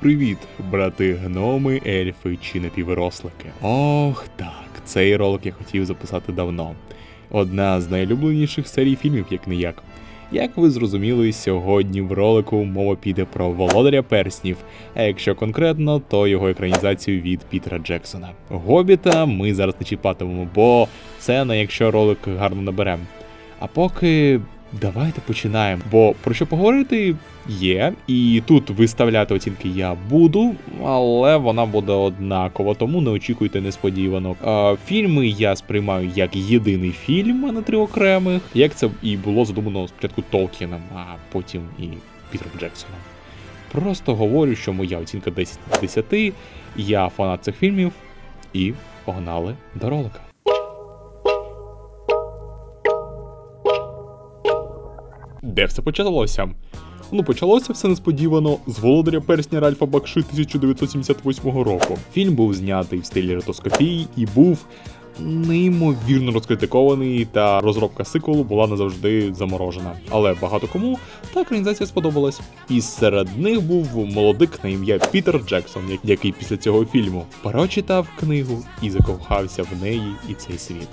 Привіт, брати гноми, ельфи чи напіврослики. Ох так, цей ролик я хотів записати давно. Одна з найлюбленіших серій фільмів, як не як. Як ви зрозуміли, сьогодні в ролику мова піде про володаря перснів, а якщо конкретно, то його екранізацію від Пітера Джексона. Гобіта ми зараз не чіпатимемо, бо це на якщо ролик гарно наберемо. А поки давайте починаємо. Бо про що поговорити є, і тут виставляти оцінки я буду, але вона буде однакова, тому не очікуйте несподіванок. А, фільми я сприймаю як єдиний фільм, а не три окремих, як це і було задумано спочатку Толкіном, а потім і Пітером Джексоном. Просто говорю, що моя оцінка 10 з 10, я фанат цих фільмів, і погнали до ролика. Де все почалося? Ну, почалося все несподівано з володаря персня Ральфа Бакши 1978 року. Фільм був знятий в стилі ротоскопії і був неймовірно розкритикований, та розробка сиквелу була назавжди заморожена. Але багато кому та екранізація сподобалась. І серед них був молодик на ім'я Пітер Джексон, який після цього фільму прочитав книгу і закохався в неї і цей світ.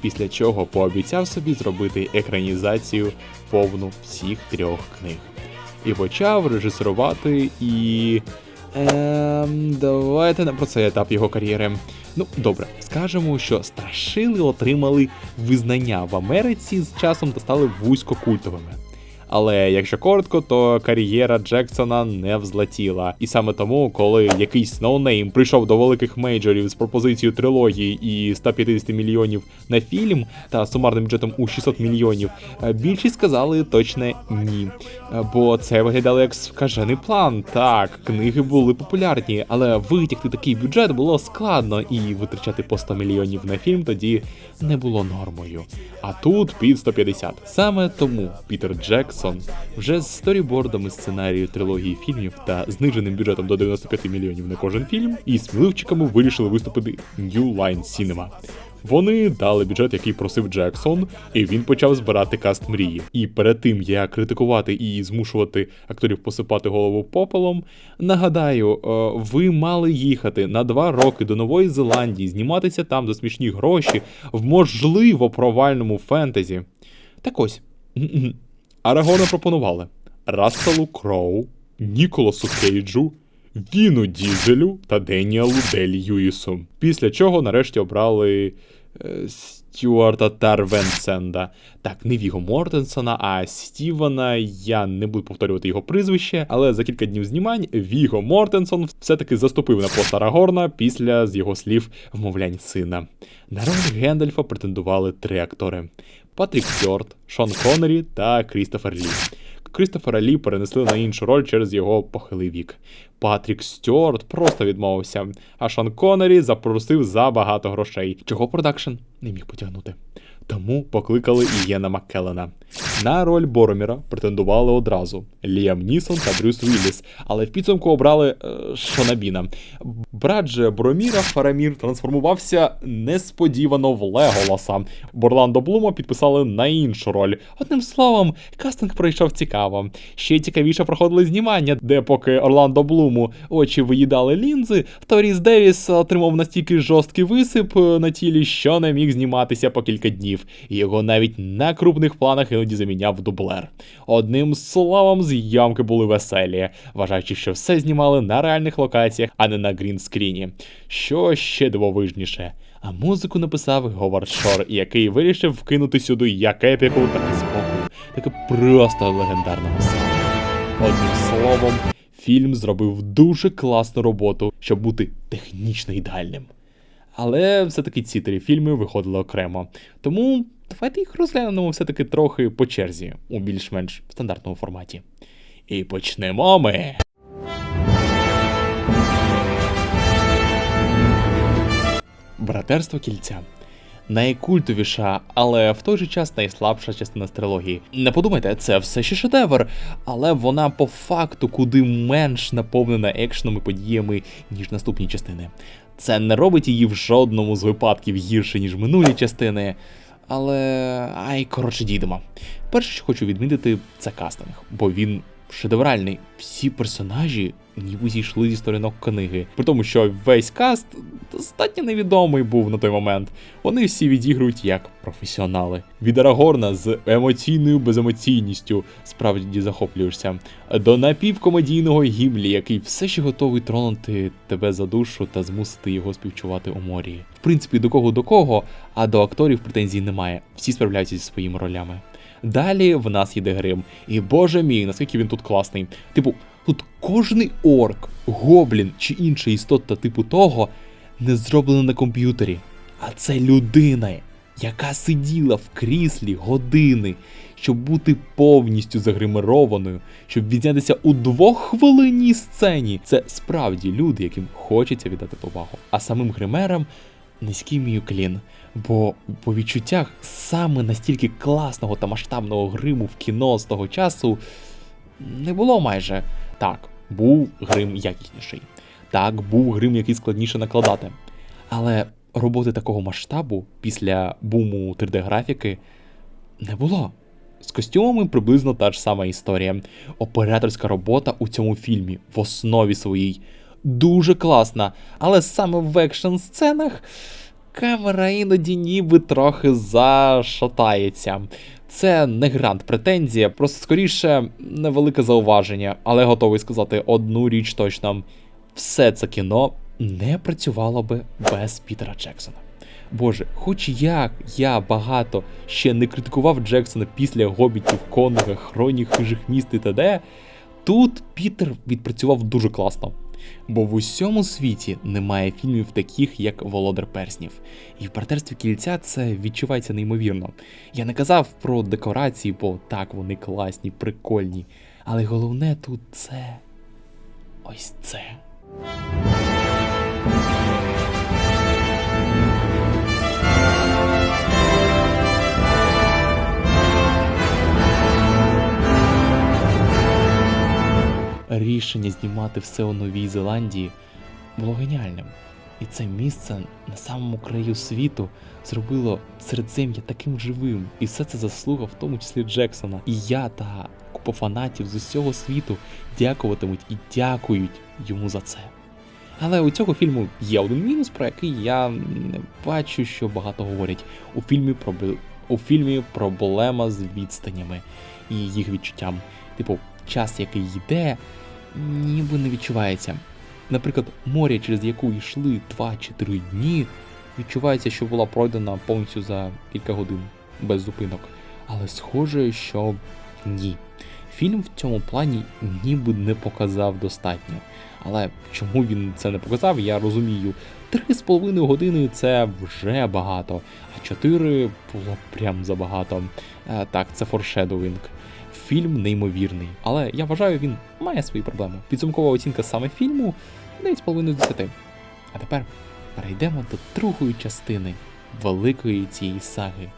Після чого пообіцяв собі зробити екранізацію повну всіх трьох книг. І почав режисерувати і. Ем, давайте не про цей етап його кар'єри. Ну, добре, скажемо, що страшили отримали визнання в Америці з часом та стали вузькокультовими. Але якщо коротко, то кар'єра Джексона не взлетіла. І саме тому, коли якийсь ноунейм прийшов до великих мейджорів з пропозицією трилогії і 150 мільйонів на фільм та сумарним бюджетом у 600 мільйонів, е, більшість сказали точне ні. Е, Бо це виглядало як скажений план. Так, книги були популярні, але витягти такий бюджет було складно, і витрачати по 100 мільйонів на фільм тоді не було нормою. А тут під 150. Саме тому Пітер Джексон вже з сторібордами сценарію трилогії фільмів та зниженим бюджетом до 95 мільйонів на кожен фільм, і сміливчиками вирішили виступити New Line Cinema. Вони дали бюджет, який просив Джексон, і він почав збирати каст мрії. І перед тим як критикувати і змушувати акторів посипати голову попелом, нагадаю, е, ви мали їхати на два роки до Нової Зеландії, зніматися там за смішні гроші в можливо провальному фентезі. Так ось. Арагона пропонували Расселу Кроу, Ніколасу Кейджу, Віну Дізелю та Деніалу Дель Юїсу. Після чого нарешті обрали е, Стюарта Тарвенсенда. Так, не Віго Мортенсона, а Стівена. Я не буду повторювати його прізвище, але за кілька днів знімань Віго Мортенсон все-таки заступив на пост Арагорна після, з його слів, вмовлянь сина. На роль Гендальфа претендували три актори: Патрік Стюарт, Шон Коннері та Крістофер Лі. Крістофера Лі перенесли на іншу роль через його похилий вік. Патрік Стюарт просто відмовився, а Шон Коннері запросив за багато грошей, чого продакшн не міг потягнути. Тому покликали Ієна Маккеллена. На роль Бороміра претендували одразу Ліам Нісон та Брюс Вілліс, але в підсумку обрали е, Шона Біна. Брат же Бороміра Фарамір трансформувався несподівано в Леголаса. Борландо Блума підписали на іншу роль. Одним словом, кастинг пройшов цікаво. Ще цікавіше проходили знімання, де поки Орландо Блуму очі виїдали лінзи, Торіс Девіс отримав настільки жорсткий висип е, на тілі, що не міг зніматися по кілька днів. І Його навіть на крупних планах іноді заміняв дублер. Одним словом, зйомки були веселі, вважаючи, що все знімали на реальних локаціях, а не на грінскріні. Що ще дивовижніше. А музику написав Говард Шор, який вирішив вкинути сюди як епіку, так і спокою. Таке просто легендарного саунд. Одним словом, фільм зробив дуже класну роботу, щоб бути технічно ідеальним. Але все-таки ці три фільми виходили окремо. Тому давайте їх розглянемо все-таки трохи по черзі у більш-менш стандартному форматі. І почнемо ми. Братерство кільця. Найкультовіша, але в той же час найслабша частина з. Не подумайте, це все ще шедевр, але вона по факту куди менш наповнена екшеном і подіями, ніж наступні частини. Це не робить її в жодному з випадків гірше, ніж минулі частини. Але. Ай, коротше, дійдемо. Перше, що хочу відмітити, це кастинг, бо він шедевральний. Всі персонажі ніби зійшли зі сторінок книги. При тому, що весь каст достатньо невідомий був на той момент. Вони всі відігрують як професіонали. Від Арагорна з емоційною беземоційністю справді захоплюєшся. До напівкомедійного гімлі, який все ще готовий тронути тебе за душу та змусити його співчувати у морі. В принципі, до кого до кого, а до акторів претензій немає. Всі справляються зі своїми ролями. Далі в нас їде грим. І боже мій, наскільки він тут класний. Типу, тут кожний орк, гоблін чи інша істота типу того не зроблено на комп'ютері. А це людина, яка сиділа в кріслі години, щоб бути повністю загримированою, щоб відзнятися у двоххвилинній сцені. Це справді люди, яким хочеться віддати повагу. А самим гримерам низький мій уклін. Бо по відчуттях саме настільки класного та масштабного гриму в кіно з того часу не було майже. Так, був грим якісніший. Так, був грим, який складніше накладати. Але роботи такого масштабу після буму 3D-графіки не було. З костюмами приблизно та ж сама історія. Операторська робота у цьому фільмі в основі своїй дуже класна, але саме в екшн сценах камера іноді ніби трохи зашатається. Це не грант претензія, просто скоріше невелике зауваження, але готовий сказати одну річ точно: все це кіно не працювало би без Пітера Джексона. Боже, хоч як я багато ще не критикував Джексона після гобітів, Конга, Хронік, хижих міст і т.д., тут Пітер відпрацював дуже класно. Бо в усьому світі немає фільмів таких, як Володар Перснів. І в партнерстві кільця це відчувається неймовірно. Я не казав про декорації, бо так вони класні, прикольні. Але головне тут це ось це. Рішення знімати все у Новій Зеландії було геніальним. І це місце на самому краю світу зробило середзем'я таким живим. І все це заслуга, в тому числі Джексона. І я та купа фанатів з усього світу дякуватимуть і дякують йому за це. Але у цього фільму є один мінус, про який я не бачу, що багато говорять. У фільмі пробл... у фільмі проблема з відстанями і їх відчуттям. Типу, час, який йде, ніби не відчувається. Наприклад, море, через яку йшли 2 чи 3 дні, відчувається, що була пройдена повністю за кілька годин без зупинок. Але схоже, що ні. Фільм в цьому плані ніби не показав достатньо. Але чому він це не показав, я розумію. Три з половиною години це вже багато, а чотири було прям забагато. Е, так, це форшедовинг. Фільм неймовірний, але я вважаю, він має свої проблеми. Підсумкова оцінка саме фільму 9,5 з 10. А тепер перейдемо до другої частини великої цієї саги,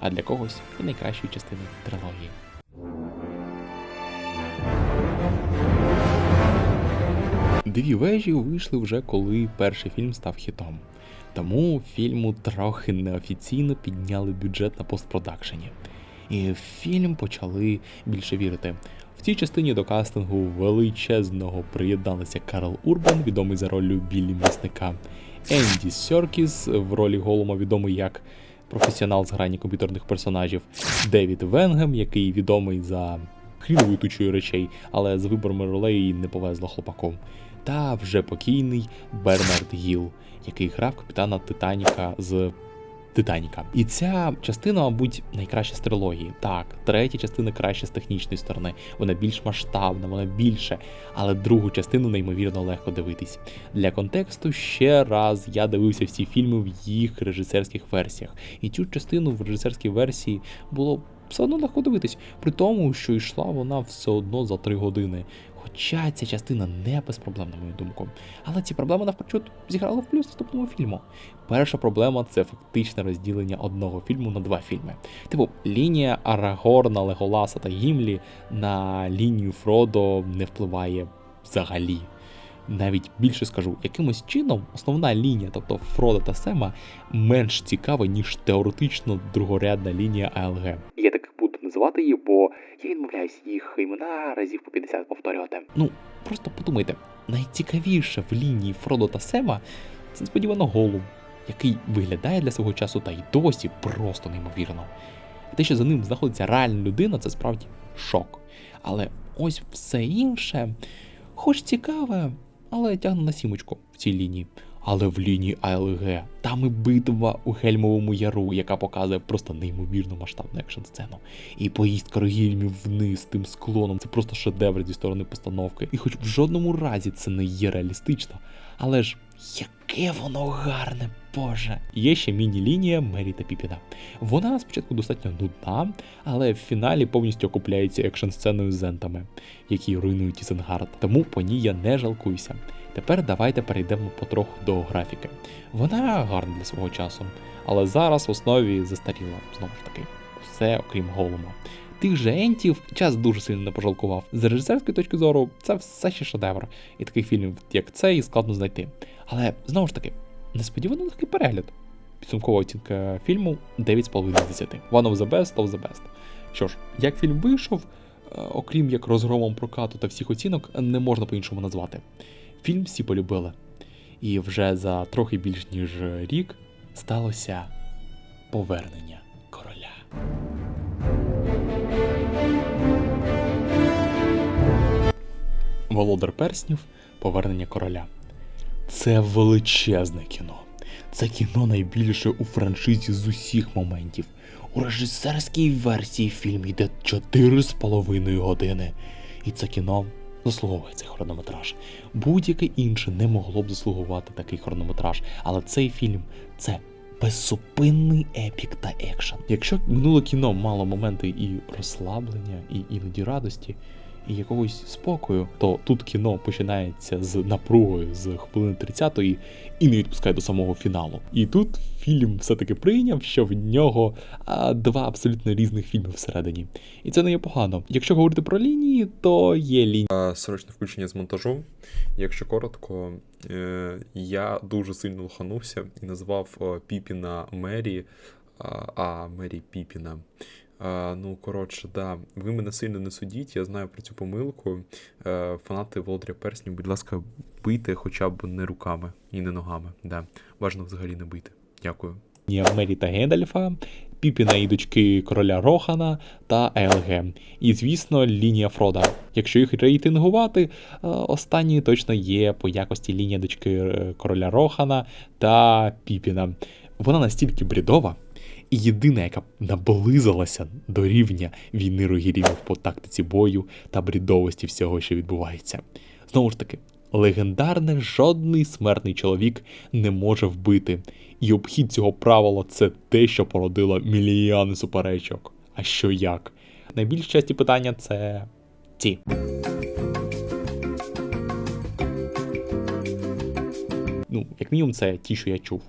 а для когось і найкращої частини трилогії. Дві вежі вийшли вже коли перший фільм став хітом. Тому фільму трохи неофіційно підняли бюджет на постпродакшені. І в фільм почали більше вірити. В цій частині до кастингу величезного приєдналися Карл Урбан, відомий за ролью Біллі Місника, Енді Сьоркіс в ролі Голума, відомий як професіонал з грані комп'ютерних персонажів, Девід Венгем, який відомий за хріновою тучою речей, але з виборами ролей не повезло хлопаком. Та вже покійний Бернард Гіл, який грав капітана Титаніка з Титаніка. І ця частина, мабуть, найкраща з трилогії. Так, третя частина краща з технічної сторони. Вона більш масштабна, вона більше, але другу частину неймовірно легко дивитись. Для контексту ще раз я дивився всі фільми в їх режисерських версіях. І цю частину в режисерській версії було все одно легко дивитись, при тому, що йшла вона все одно за три години. Хоча ця частина не без проблем, на мою думку. Але ці проблеми навпрочуд зіграли в плюс наступному фільму. Перша проблема це фактичне розділення одного фільму на два фільми. Типу, лінія Арагорна, Леголаса та Гімлі на лінію Фродо не впливає взагалі. Навіть більше скажу, якимось чином основна лінія, тобто Фрода та Сема, менш цікава, ніж теоретично другорядна лінія АЛГ. Я так буду називати її, бо я відмовляюсь їх імена разів по 50 повторювати. Ну, просто подумайте, найцікавіше в лінії Фродо та Сема це несподівано Голум, який виглядає для свого часу та й досі просто неймовірно. Те, що за ним знаходиться реальна людина, це справді шок. Але ось все інше, хоч цікаве, але тягне на сімочку в цій лінії. Але в лінії АЛГ там і битва у Хельмовому Яру, яка показує просто неймовірно масштабну екшн сцену. І поїздка Рогільмів вниз тим склоном це просто шедевр зі сторони постановки. І хоч в жодному разі це не є реалістично, але ж яке воно гарне, боже. Є ще міні-лінія Мері та Піпіна. Вона спочатку достатньо нудна, але в фіналі повністю окупляється екшн сценою з зентами, які руйнують Ізенгард. Тому по ній я не жалкуюся. Тепер давайте перейдемо потроху до графіки. Вона гарна для свого часу, але зараз в основі застаріла, знову ж таки, все окрім голума. Тих же ентів час дуже сильно не пожалкував. З режисерської точки зору, це все ще шедевр, і таких фільмів, як цей, складно знайти. Але знову ж таки, несподівано легкий перегляд. Підсумкова оцінка фільму 9,5 з 10. One of the best of the best. Що ж, як фільм вийшов, е, окрім як розгромом прокату та всіх оцінок, не можна по-іншому назвати. Фільм всі полюбили. І вже за трохи більш ніж рік сталося повернення короля. Володар перснів Повернення короля. Це величезне кіно. Це кіно найбільше у франшизі з усіх моментів. У режисерській версії фільм йде 4,5 години. І це кіно заслуговує цей хронометраж. Будь-яке інше не могло б заслугувати такий хронометраж, але цей фільм це безсупинний епік та екшен. Якщо минуле кіно мало моменти і розслаблення, і іноді радості. І якогось спокою, то тут кіно починається з напругою з хвилини 30-ї і не відпускає до самого фіналу. І тут фільм все-таки прийняв, що в нього а, два абсолютно різних фільми всередині. І це не є погано. Якщо говорити про лінії, то є лінії. А, Срочне включення з монтажу. Якщо коротко, е, я дуже сильно лоханувся і назвав е, Піпіна Мері, а Мері Піпіна. А, ну, коротше, да, ви мене сильно не судіть, я знаю про цю помилку. Е, фанати Володаря Перснів, будь ласка, бийте хоча б не руками і не ногами. Да. Важно взагалі не бити. Дякую. Мері та Гендальфа, Піпіна і дочки короля Рохана та Елге. І, звісно, лінія Фрода. Якщо їх рейтингувати, е, останні точно є по якості лінія дочки е, короля Рохана та Піпіна. Вона настільки брідова. І єдина, яка наблизилася до рівня війни рогірів по тактиці бою та брідовості всього, що відбувається. Знову ж таки, легендарне жодний смертний чоловік не може вбити, і обхід цього правила це те, що породило мільйони суперечок. А що як? Найбільш часті питання це ці. Ну, як мінімум, це ті, що я чув.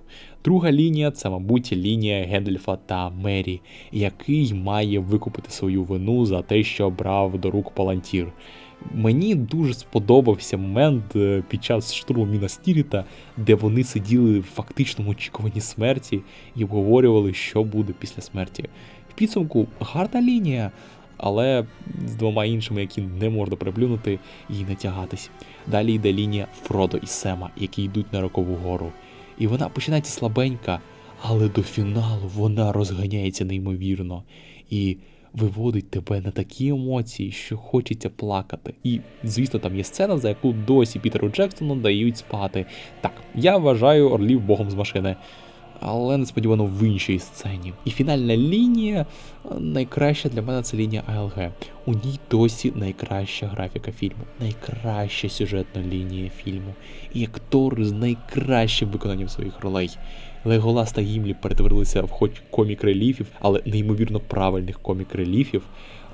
Друга лінія це, мабуть, лінія Гендельфа та Мері, який має викупити свою вину за те, що брав до рук Палантір. Мені дуже сподобався момент е, під час штурму Мінастіріта, де вони сиділи в фактичному очікуванні смерті і обговорювали, що буде після смерті. В підсумку гарна лінія, але з двома іншими, які не можна приплюнути і не тягатись. Далі йде лінія Фродо і Сема, які йдуть на рокову гору. І вона починається слабенька, але до фіналу вона розганяється неймовірно і виводить тебе на такі емоції, що хочеться плакати. І, звісно, там є сцена, за яку досі Пітеру Джексону дають спати. Так, я вважаю орлів богом з машини. Але несподівано в іншій сцені. І фінальна лінія найкраща для мене це лінія АЛГ. У ній досі найкраща графіка фільму, найкраща сюжетна лінія фільму. І актори з найкращим виконанням своїх ролей. Леголас та Гімлі перетворилися в хоч комік реліфів, але неймовірно правильних комік реліфів,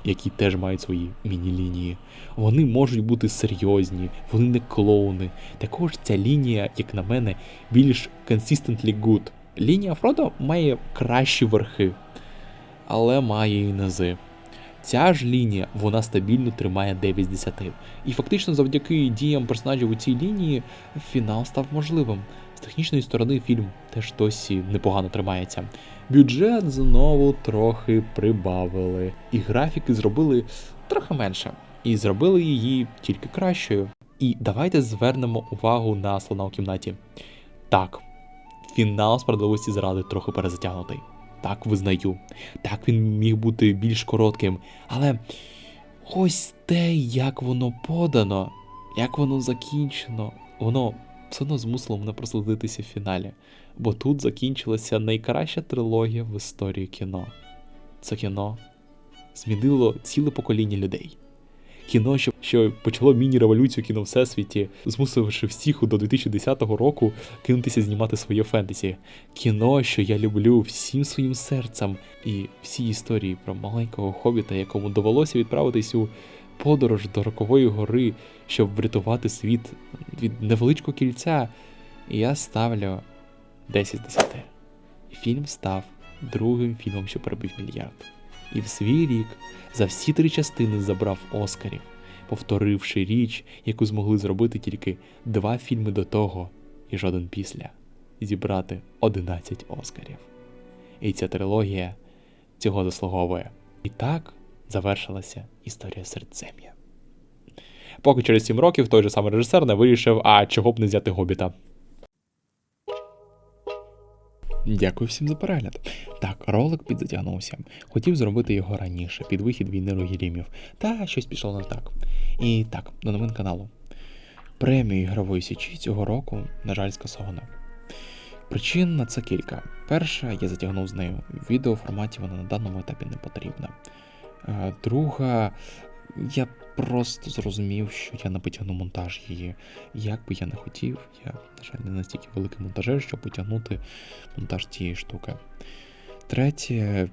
які теж мають свої міні-лінії. Вони можуть бути серйозні, вони не клоуни. Також ця лінія, як на мене, більш consistently good. Лінія Фродо має кращі верхи, але має і низи. Ця ж лінія вона стабільно тримає 9 з 10. І фактично завдяки діям персонажів у цій лінії фінал став можливим. З технічної сторони фільм теж досі непогано тримається. Бюджет знову трохи прибавили, і графіки зробили трохи менше, і зробили її тільки кращою. І давайте звернемо увагу на слона у кімнаті. Так, фінал справедливості заради трохи перезатягнутий. Так, визнаю. Так він міг бути більш коротким. Але ось те, як воно подано, як воно закінчено, воно все одно змусило мене проследитися в фіналі. Бо тут закінчилася найкраща трилогія в історії кіно. Це кіно змінило ціле покоління людей. Кіно, що, що почало міні-революцію кіно всесвіті, змусивши всіх до 2010 року кинутися знімати своє фентезі. Кіно, що я люблю всім своїм серцем, і всі історії про маленького хобіта, якому довелося відправитись у подорож до рокової гори, щоб врятувати світ від невеличкого кільця. Я ставлю 10 з 10. Фільм став другим фільмом, що перебив мільярд. І в свій рік за всі три частини забрав Оскарів, повторивши річ, яку змогли зробити тільки два фільми до того і жоден після зібрати 11 Оскарів. І ця трилогія цього заслуговує. І так завершилася історія серцем'я. Поки через 7 років той же самий режисер не вирішив, а чого б не взяти гобіта. Дякую всім за перегляд. Так, ролик підзатягнувся. Хотів зробити його раніше, під вихід війни Рогірімів, та щось пішло не так. І так, до новин каналу. Премію ігрової січі цього року, на жаль, скасовано. Причин на це кілька. Перша, я затягнув з нею. В відеоформаті вона на даному етапі не потрібна. Е, Друга, я просто зрозумів, що я не потягну монтаж її. Як би я не хотів, я, на жаль, не настільки великий монтажер, щоб потягнути монтаж цієї штуки. Третє,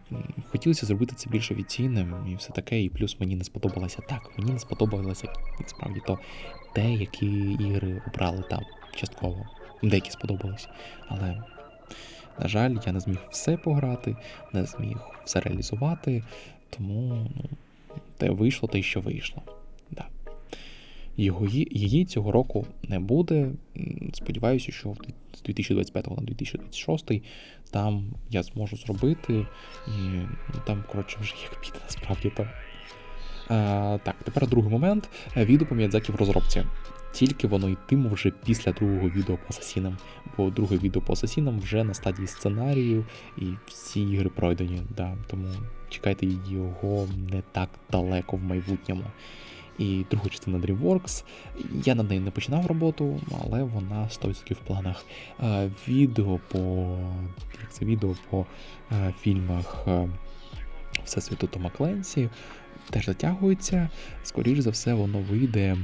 хотілося зробити це більш офіційним і все таке, і плюс мені не сподобалося так. Мені не сподобалося насправді то те, які ігри обрали там частково. Деякі сподобались. Але, на жаль, я не зміг все пограти, не зміг все реалізувати, тому ну, те вийшло, те, що вийшло. Да. Його, її цього року не буде. Сподіваюся, що з 2025 на 2026 там я зможу зробити. І ну, там, коротше, вже як піде насправді то. А, так, тепер другий момент. Відео по Міядзакі в розробці. Тільки воно йтиме вже після другого відео по асасінам, бо друге відео по асасінам вже на стадії сценарію, і всі ігри пройдені. Да, тому чекайте його не так далеко в майбутньому. І друга частина DreamWorks. Я над нею не починав роботу, але вона 100% в планах. Е, Відео по як це відео по е, фільмах е, Всесвіту Тома Кленсі теж затягується. Скоріш за все, воно вийде.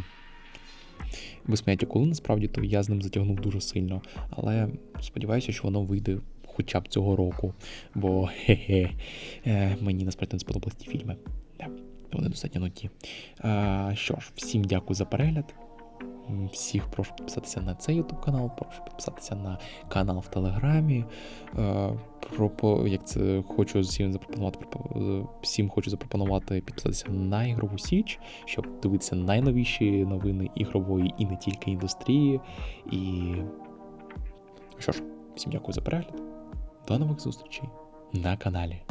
Без поняття коли насправді, то я з ним затягнув дуже сильно. Але сподіваюся, що воно вийде хоча б цього року. Бо хе-хе, мені насправді не сподобались ті фільми. Вони достатньо нуті. А, що ж, всім дякую за перегляд. Всіх прошу підписатися на цей YouTube канал, прошу підписатися на канал в Телеграмі. Пропо, як це хочу всім запропонувати, всім хочу запропонувати підписатися на ігрову Січ, щоб дивитися найновіші новини ігрової і не тільки індустрії. І що ж, всім дякую за перегляд. До нових зустрічей на каналі.